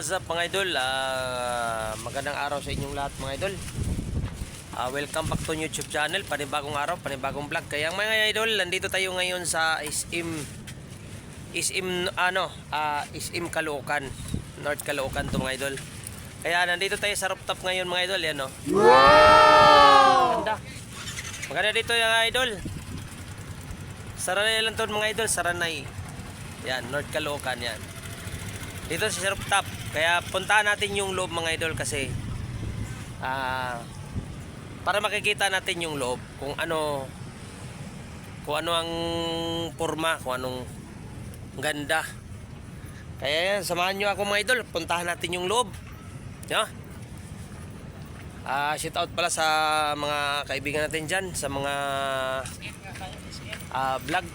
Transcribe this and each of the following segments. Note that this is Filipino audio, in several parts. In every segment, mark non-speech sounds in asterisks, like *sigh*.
What's up mga idol? Ah, magandang araw sa inyong lahat mga idol. Ah, welcome back to YouTube channel. Panibagong araw, panibagong vlog. Kaya mga idol, nandito tayo ngayon sa SM SM ano, ah, SM Caloocan. North Caloocan to mga idol. Kaya nandito tayo sa rooftop ngayon mga idol, yan oh. Wow! Ganda. Maganda dito yung idol. Saranay lang to mga idol, Saranay. Yan, North Caloocan yan dito sa rooftop. Kaya puntahan natin yung loob mga idol kasi ah para makikita natin yung loob kung ano kung ano ang forma, kung anong ganda. Kaya yan, samahan nyo ako mga idol. Puntahan natin yung loob. Yeah. Ah, shout out pala sa mga kaibigan natin dyan, sa mga ah, vlog.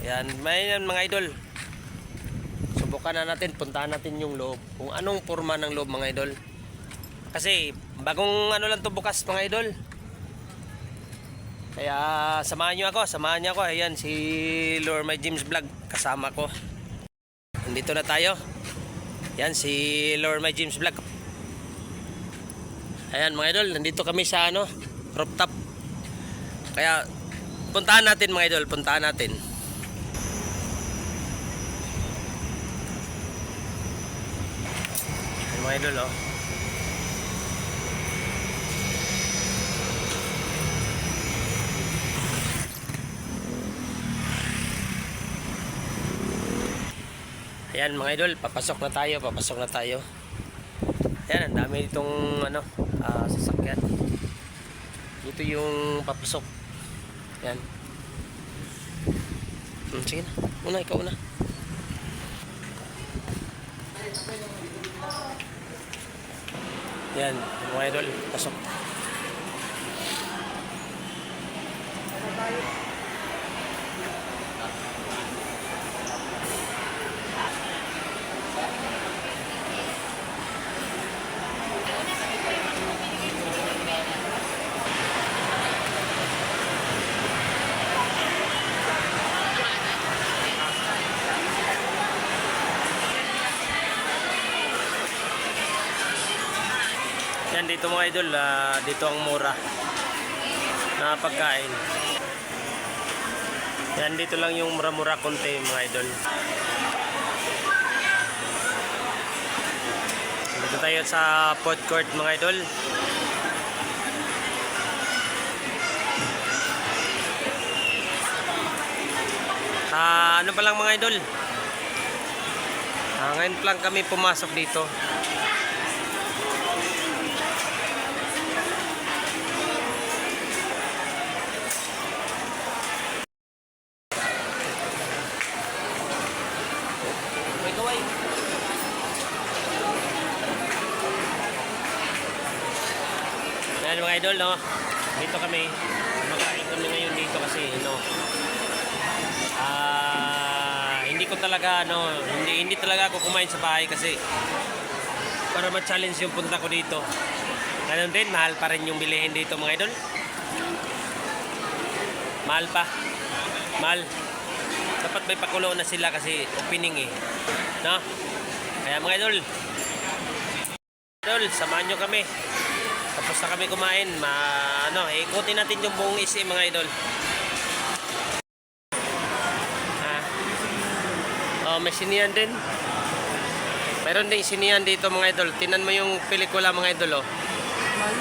Yan, may yan mga idol na natin, puntahan natin yung loob. Kung anong forma ng loob mga idol. Kasi bagong ano lang to bukas mga idol. Kaya samahan nyo ako, samahan nyo ako. Ayan si Lord My James Vlog kasama ko. Nandito na tayo. Yan si Lord My James Vlog. Ayan mga idol, nandito kami sa ano, rooftop. Kaya puntahan natin mga idol, puntahan natin. Mga idol, oh. Ayan mga idol, papasok na tayo, papasok na tayo. Ayan, ang dami itong ano, ah, sasakyan. Dito yung papasok. Ayan. Hmm, sige na, una, ikaw una. Yan, mga idol, pasok. Yan dito mga idol, ah, dito ang mura na pagkain. Yan dito lang yung mura-mura konti mga idol. Dito tayo sa food court mga idol. Ah, ano pa lang mga idol? Ah, ngayon lang kami pumasok dito. Idol, no? Dito kami. Makain kami ngayon dito kasi, no? Ah, hindi ko talaga, no? Hindi, hindi talaga ako kumain sa bahay kasi para ma-challenge yung punta ko dito. Ganun din, mahal pa rin yung bilihin dito mga idol. Mahal pa. Mahal dapat may pakulo na sila kasi opening eh. No? Kaya mga idol, idol, samahan nyo kami. Tapos na kami kumain, ma, ano, ikutin natin yung buong isi mga idol. Ha? Oh, may sinihan din. Mayroon din sinihan dito mga idol. Tinan mo yung pelikula mga idol oh.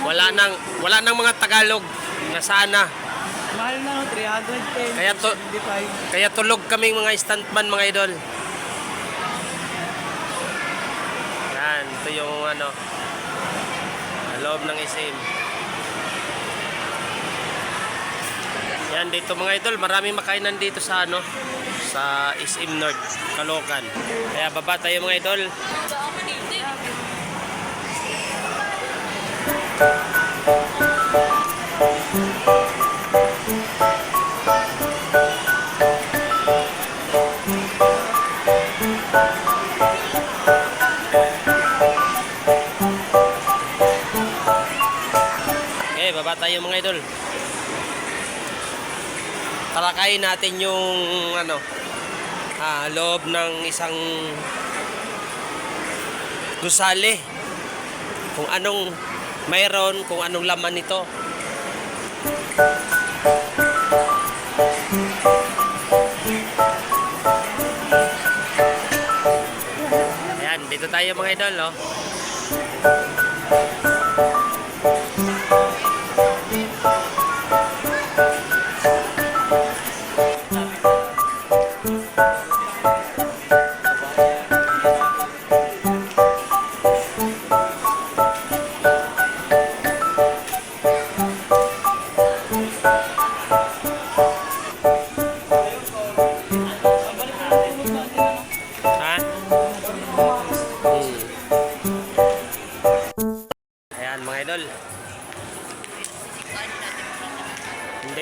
Wala nang wala nang mga Tagalog na sana. Mahal na, 310. Kaya to- 75. Kaya tulog kaming mga stuntman mga idol. Yan, ito yung ano, loob ng isim. Yan, dito mga idol, maraming makainan dito sa ano, sa SM North, Caloocan. Kaya baba tayo mga idol. Okay, baba tayo mga idol. Talakayin natin yung ano, ah, loob ng isang gusali. Kung anong mayroon, kung anong laman nito. Ayan, dito tayo mga idol, oh.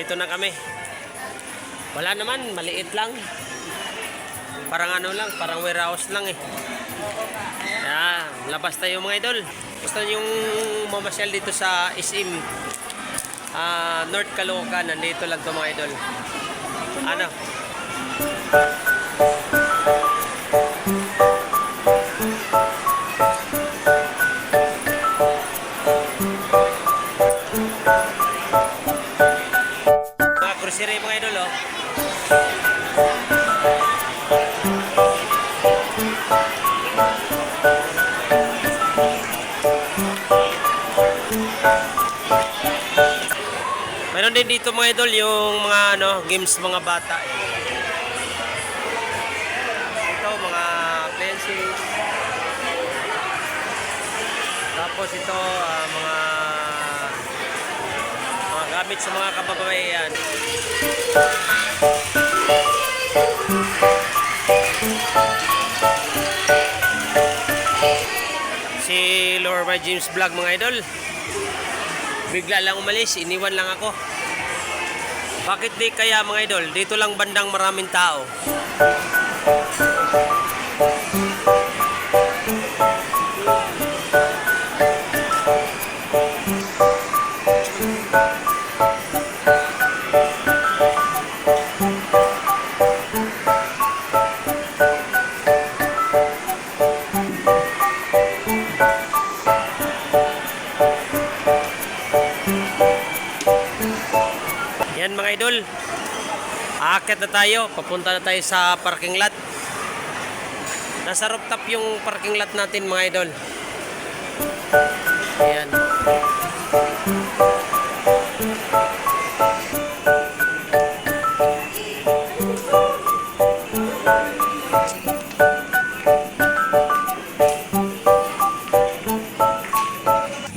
Dito na kami. Wala naman, maliit lang. Parang ano lang, parang warehouse lang eh. Kaya, labas tayo mga idol. Gusto yung mamasyal dito sa SM ah, North Caloocan, nandito lang to mga idol. Ano? Din dito mga idol yung mga ano, games mga bata. Ito mga appliances. Tapos ito ah, mga mga gamit sa mga kababayan. Si Lorma James Vlog mga idol. Bigla lang umalis, iniwan lang ako. Bakit di kaya mga idol? Dito lang bandang maraming tao. Aakyat na tayo. Papunta na tayo sa parking lot. Nasa rooftop yung parking lot natin mga idol. Ayan.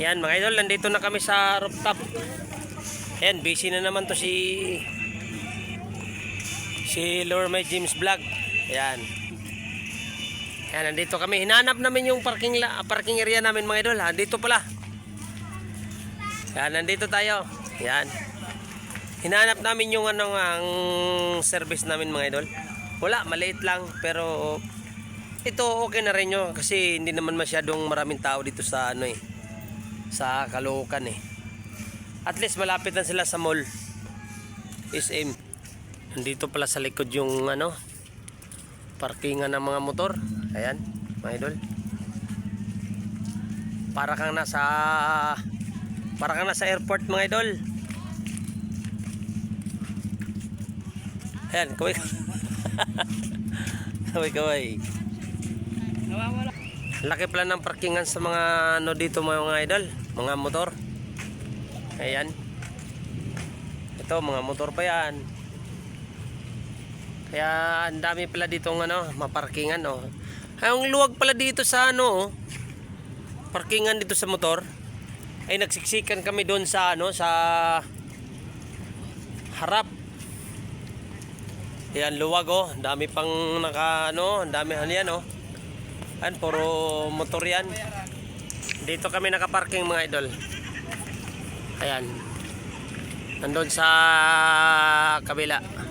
Yan mga idol, nandito na kami sa rooftop. Ayan, busy na naman to si si Lormay James Vlog. Ayan. Ayan, nandito kami. Hinanap namin yung parking parking area namin mga idol. Ha? Dito pala. Ayan, nandito tayo. Ayan. Hinanap namin yung ano ang service namin mga idol. Wala, maliit lang pero ito okay na rin yun kasi hindi naman masyadong maraming tao dito sa ano eh sa Caloocan eh. At least malapit na sila sa mall. SM. Nandito pala sa likod yung ano parkingan ng mga motor. Ayan, mga idol. Para kang nasa para kang nasa airport mga idol. Ayan, kaway *laughs* kaway kaway. Laki pala ng parkingan sa mga ano dito mga idol, mga motor. Ayan. Ito mga motor pa yan. Kaya ang dami pala dito ng ano, maparkingan oh. Ang luwag pala dito sa ano, oh, parkingan dito sa motor. Ay nagsiksikan kami doon sa ano, sa harap. Ayan, luwag oh. Dami pang naka ano, ang dami ano yan oh. Ayan, puro motor yan. Dito kami nakaparking mga idol. Ayan. Nandun sa kabila.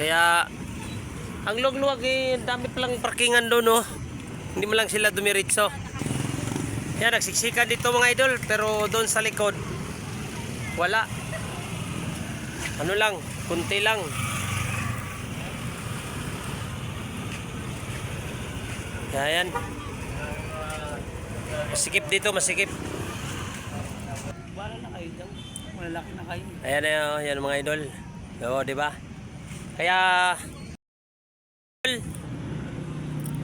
Kaya, ang luwag-luwag eh, dami palang parkingan doon oh. Hindi mo lang sila dumiritso. Kaya nagsiksikan dito mga idol, pero doon sa likod, wala. Ano lang, kunti lang. Ayan. Masikip dito, masikip. Wala na kayo dyan. Malalaki na kayo. Ayan na yun, yan mga idol. Oo, di ba? Kaya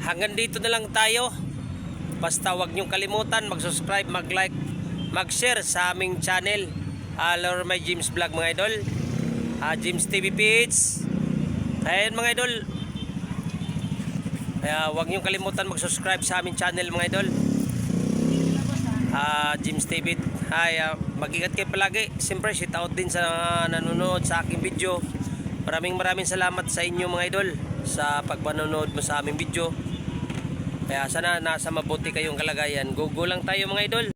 hanggang dito na lang tayo. Basta wag niyong kalimutan mag-subscribe, mag-like, mag-share sa aming channel. Uh, Lord My James Vlog mga idol. Ah, James TV Pits. Ayan mga idol. Kaya wag niyong kalimutan mag-subscribe sa aming channel mga idol. Ah, James TV. Hi, ah, mag-ingat kayo palagi. Siyempre, shout out din sa nanonood sa aking video. Maraming maraming salamat sa inyo mga idol sa pagpanonood mo sa aming video. Kaya sana nasa mabuti kayong kalagayan. Go go lang tayo mga idol.